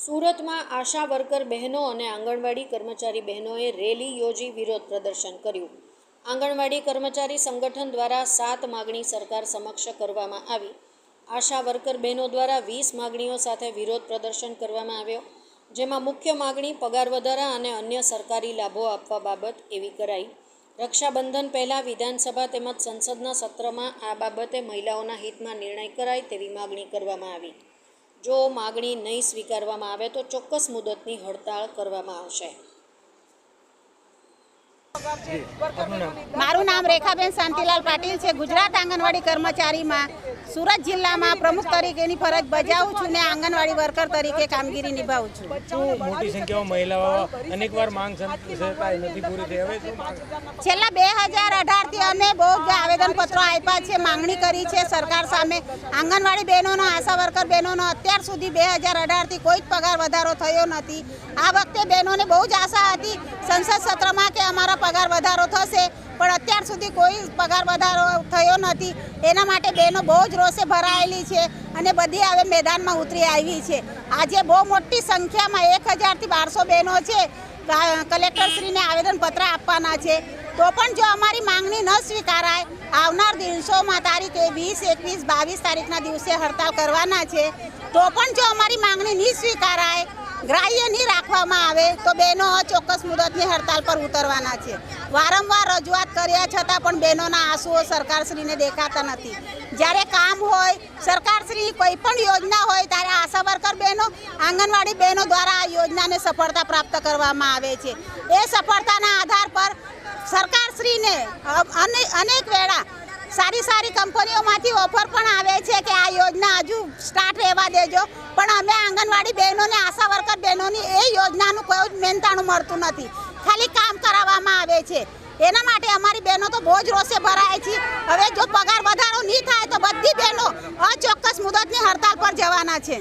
સુરતમાં આશા વર્કર બહેનો અને આંગણવાડી કર્મચારી બહેનોએ રેલી યોજી વિરોધ પ્રદર્શન કર્યું. આંગણવાડી કર્મચારી સંગઠન દ્વારા સાત માગણી સરકાર સમક્ષ કરવામાં આવી. આશા વર્કર બહેનો દ્વારા વીસ માગણીઓ સાથે વિરોધ પ્રદર્શન કરવામાં આવ્યો, જેમાં મુખ્ય માગણી પગાર વધારા અને અન્ય સરકારી લાભો આપવા બાબત એવી કરાઈ. રક્ષાબંધન પહેલાં વિધાનસભા તેમજ સંસદના સત્રમાં આ બાબતે મહિલાઓના હિતમાં નિર્ણય કરાય તેવી માગણી કરવામાં આવી. જો માગણી નહીં સ્વીકારવામાં આવે તો ચોક્કસ મુદતની હડતાળ કરવામાં આવશે. મારું નામ રેખાબેન શાંતિલાલ પાટીલ છે. ગુજરાત આંગણવાડી કર્મચારીમાં સુરત જિલ્લામાં પ્રમુખ તરીકેની ફરજ બજાવું છું ને આંગણવાડી વર્કર તરીકે કામગીરી નિભાવું છું. મોટી સંખ્યામાં મહિલાઓ અનેકવાર માંગ નથી પૂરી થઈ. હવે છેલ્લા બે હજાર અઢારથી અમે બહુ આવેદનપત્રો આપ્યા છે માંગણી કરી છે સરકાર સામે. આંગણવાડી બહેનોનો આશા વર્કર બહેનોનો અત્યાર સુધી બે હજાર અઢારથી કોઈ જ પગાર વધારો થયો નથી. આ વખતે બહેનોને બહુ જ આશા હતી. સંસદ સત્રમાં કે અમારા પગાર વધારો થશે, પણ અત્યાર સુધી કોઈ પગાર વધારો થયો નથી. એના માટે બહેનો બહુ જ રોષે ભરાયેલી છે અને બધી હવે મેદાનમાં ઉતરી આવી છે. આજે બહુ મોટી સંખ્યામાં એક હજારથી બારસો બહેનો છે. કલેક્ટરશ્રીને આવેદનપત્ર આપવાના છે. તો પણ જો અમારી માંગણી ન સ્વીકારાય, આવનાર દિવસોમાં તારીખ વીસ, એકવીસ, બાવીસ તારીખના દિવસે હડતાલ કરવાના છે. તો પણ જો અમારી માંગણી નહીં સ્વીકારાય, ગ્રાહ્ય નહીં રાખવામાં આવે, તો બહેનો ચોક્કસ મુદતની હડતાલ પર ઉતરવાના છે. વારંવાર રજૂઆત કર્યા છતાં પણ બહેનોના આંસુઓ સરકારશ્રીને દેખાતા નથી. જ્યારે કામ હોય, સરકારશ્રી કોઈ પણ યોજના હોય, ત્યારે આશા વર્કર બહેનો, આંગણવાડી બહેનો દ્વારા આ યોજનાને સફળતા પ્રાપ્ત કરવામાં આવે છે. એ સફળતાના આધાર પર સરકારશ્રીને અનેક વેળા સારી સારી કંપનીઓમાંથી ઓફર પણ આવે છે કે આ યોજના હજુ સ્ટાર્ટ રહેવા દેજો. પણ અમે આંગણવાડી બહેનોને, આશા વર્કર બહેનોની એ યોજનાનું કોઈ મહેનતાણું મળતું નથી. ખાલી કામ કરાવવામાં આવે છે. એના માટે અમારી બહેનો તો બહુ જ રોષે ભરાય છે. હવે જો પગાર વધારો નહીં થાય તો બધી બહેનો અચોક્કસ મુદતની હડતાલ પર જવાના છે.